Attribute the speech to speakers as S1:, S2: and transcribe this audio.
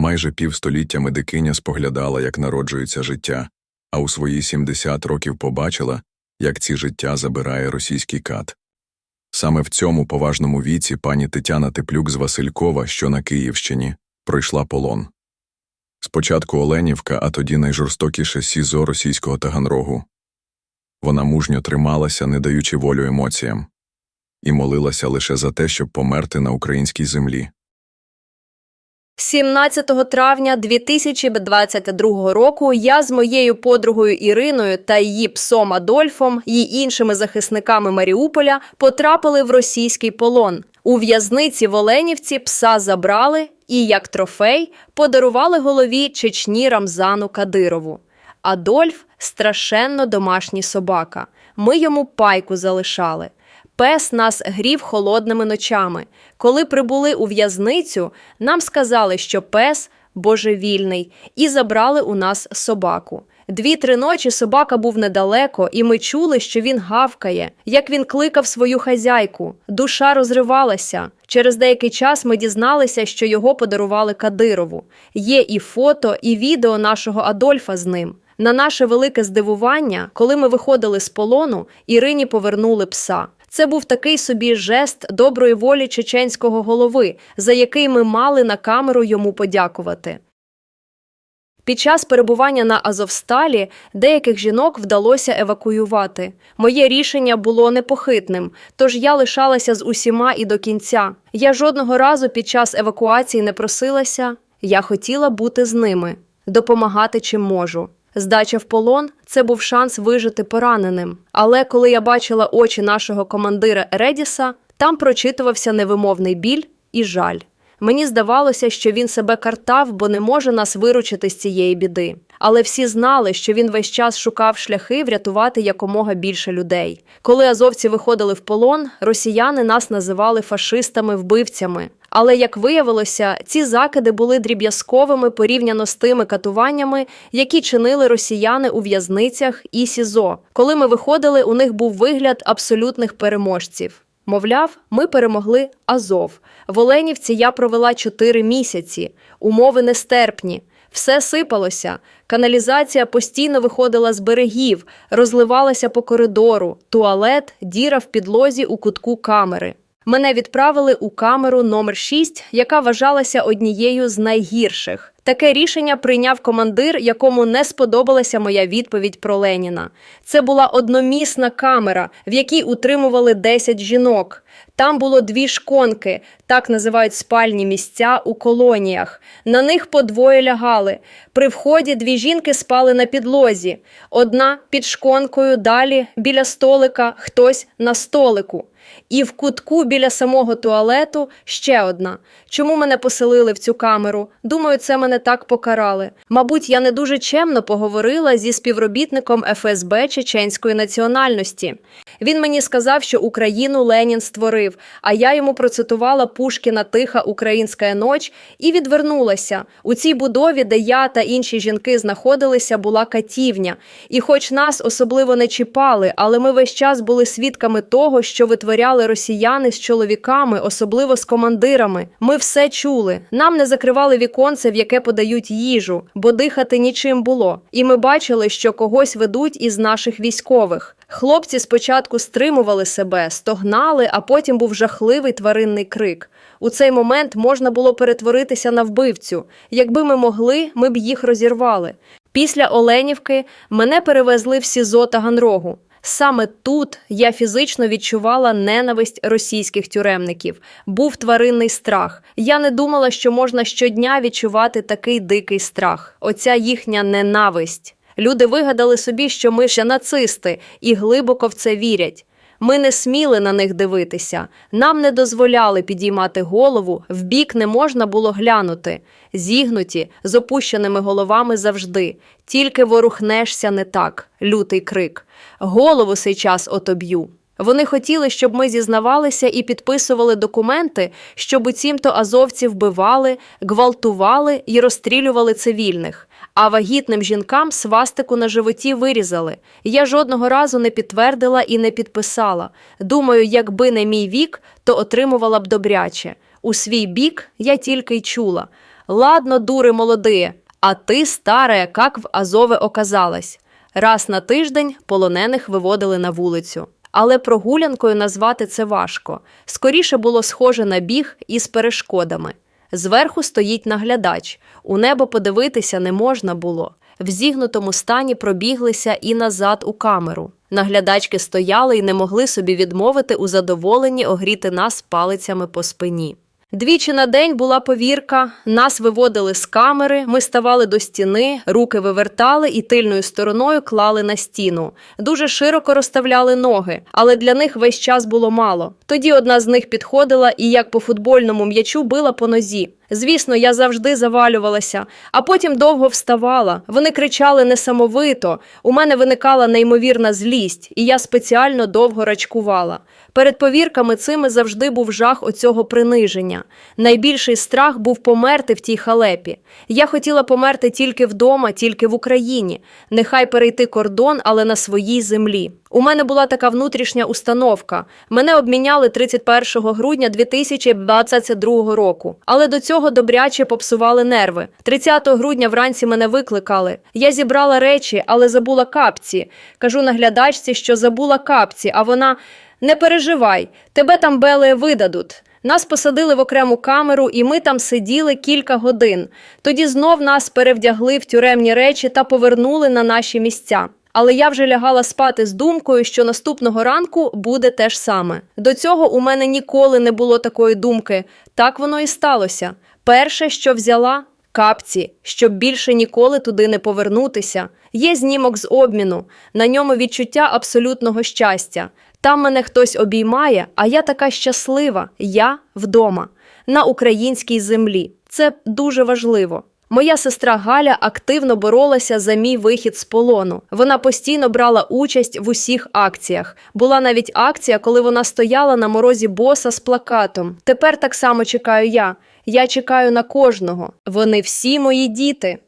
S1: Майже півстоліття медикиня споглядала, як народжується життя, а у свої 70 років побачила, як ці життя забирає російський кат. Саме в цьому поважному віці пані Тетяна Теплюк з Василькова, що на Київщині, пройшла полон. Спочатку Оленівка, а тоді найжорстокіше СІЗО російського Таганрогу. Вона мужньо трималася, не даючи волю емоціям, і молилася лише за те, щоб померти на українській землі.
S2: 17 травня 2022 року я з моєю подругою Іриною та її псом Адольфом і іншими захисниками Маріуполя потрапили в російський полон. У в'язниці в Оленівці пса забрали і, як трофей, подарували голові Чечні Рамзану Кадирову. Адольф страшенно домашній собака. Ми йому пайку залишали. Пес нас грів холодними ночами. Коли прибули у в'язницю, нам сказали, що пес божевільний, і забрали у нас собаку. Дві-три ночі собака був недалеко, і ми чули, що він гавкає, як він кликав свою хазяйку. Душа розривалася. Через деякий час ми дізналися, що його подарували Кадирову. Є і фото, і відео нашого Адольфа з ним. На наше велике здивування, коли ми виходили з полону, Ірині повернули пса. Це був такий собі жест доброї волі чеченського голови, за який ми мали на камеру йому подякувати. Під час перебування на Азовсталі деяких жінок вдалося евакуювати. Моє рішення було непохитним, тож я лишалася з усіма і до кінця. Я жодного разу під час евакуації не просилася. Я хотіла бути з ними, допомагати чим можу. Здача в полон це був шанс вижити пораненим. Але коли я бачила очі нашого командира Редіса, там прочитувався невимовний біль і жаль. Мені здавалося, що він себе картав, бо не може нас виручити з цієї біди. Але всі знали, що він весь час шукав шляхи врятувати якомога більше людей. Коли азовці виходили в полон, росіяни нас називали фашистами-вбивцями. Але як виявилося, ці закиди були дріб'язковими порівняно з тими катуваннями, які чинили росіяни у в'язницях і СІЗО. Коли ми виходили, у них був вигляд абсолютних переможців. Мовляв, ми перемогли Азов. В Оленівці я провела чотири місяці. Умови нестерпні. Все сипалося. Каналізація постійно виходила з берегів, розливалася по коридору, туалет, діра в підлозі у кутку камери. Мене відправили у камеру номер 6, яка вважалася однією з найгірших. Таке рішення прийняв командир, якому не сподобалася моя відповідь про Леніна. Це була одномісна камера, в якій утримували 10 жінок. Там було дві шконки, так називають спальні місця у колоніях. На них по двоє лягали. При вході дві жінки спали на підлозі. Одна під шконкою, далі біля столика, хтось на столику. І в кутку біля самого туалету ще одна. Чому мене поселили в цю камеру? Думаю, це мене так покарали. Мабуть, я не дуже чемно поговорила зі співробітником ФСБ чеченської національності. Він мені сказав, що Україну Ленін створив, а я йому процитувала Пушкіна Тиха Українська ноч і відвернулася. У цій будові, де я та інші жінки знаходилися, була катівня. І хоч нас особливо не чіпали, але ми весь час були свідками того, що витворяли росіяни з чоловіками, особливо з командирами. Ми все чули. Нам не закривали віконце, в яке подають їжу, бо дихати нічим було. І ми бачили, що когось ведуть із наших військових. Хлопці спочатку стримували себе, стогнали, а потім був жахливий тваринний крик. У цей момент можна було перетворитися на вбивцю. Якби ми могли, ми б їх розірвали. Після Оленівки мене перевезли в СІЗО Таганрогу. Саме тут я фізично відчувала ненависть російських тюремників. Був тваринний страх. Я не думала, що можна щодня відчувати такий дикий страх. Оця їхня ненависть. Люди вигадали собі, що ми ще нацисти, і глибоко в це вірять. Ми не сміли на них дивитися, нам не дозволяли підіймати голову, вбік не можна було глянути. Зігнуті, з опущеними головами завжди. Тільки ворухнешся не так, лютий крик. Голову сей час отоб'ю. Вони хотіли, щоб ми зізнавалися і підписували документи, щоб буцімто азовці вбивали, гвалтували і розстрілювали цивільних. А вагітним жінкам свастику на животі вирізали. Я жодного разу не підтвердила і не підписала. Думаю, якби не мій вік, то отримувала б добряче. У свій бік я тільки й чула. Ладно, дури молодые, а ти старая, как в Азове оказалась. Раз на тиждень полонених виводили на вулицю. Але прогулянкою назвати це важко. Скоріше було схоже на біг із перешкодами. Зверху стоїть наглядач. У небо подивитися не можна було. В зігнутому стані пробіглися і назад у камеру. Наглядачки стояли і не могли собі відмовити у задоволенні огріти нас палицями по спині. Двічі на день була повірка, нас виводили з камери, ми ставали до стіни, руки вивертали і тильною стороною клали на стіну. Дуже широко розставляли ноги, але для них весь час було мало. Тоді одна з них підходила і, як по футбольному м'ячу, била по нозі. Звісно, я завжди завалювалася, а потім довго вставала. Вони кричали несамовито. У мене виникала неймовірна злість, і я спеціально довго рачкувала. Перед повірками цими завжди був жах оцього приниження. Найбільший страх був померти в тій халепі. Я хотіла померти тільки вдома, тільки в Україні. Нехай перейти кордон, але на своїй землі. У мене була така внутрішня установка. Мене обміняли 31 грудня 2022 року. Але до цього добряче попсували нерви. 30 грудня вранці мене викликали. Я зібрала речі, але забула капці. Кажу наглядачці, що забула капці, а вона не переживай, тебе там беле видадуть. Нас посадили в окрему камеру, і ми там сиділи кілька годин. Тоді знов нас перевдягли в тюремні речі та повернули на наші місця. Але я вже лягала спати з думкою, що наступного ранку буде те ж саме. До цього у мене ніколи не було такої думки. Так воно і сталося. Перше, що взяла капці, щоб більше ніколи туди не повернутися. Є знімок з обміну, на ньому відчуття абсолютного щастя. Там мене хтось обіймає, а я така щаслива. Я вдома, на українській землі. Це дуже важливо. Моя сестра Галя активно боролася за мій вихід з полону. Вона постійно брала участь в усіх акціях. Була навіть акція, коли вона стояла на морозі боса з плакатом. Тепер так само чекаю я. Я чекаю на кожного. Вони всі мої діти.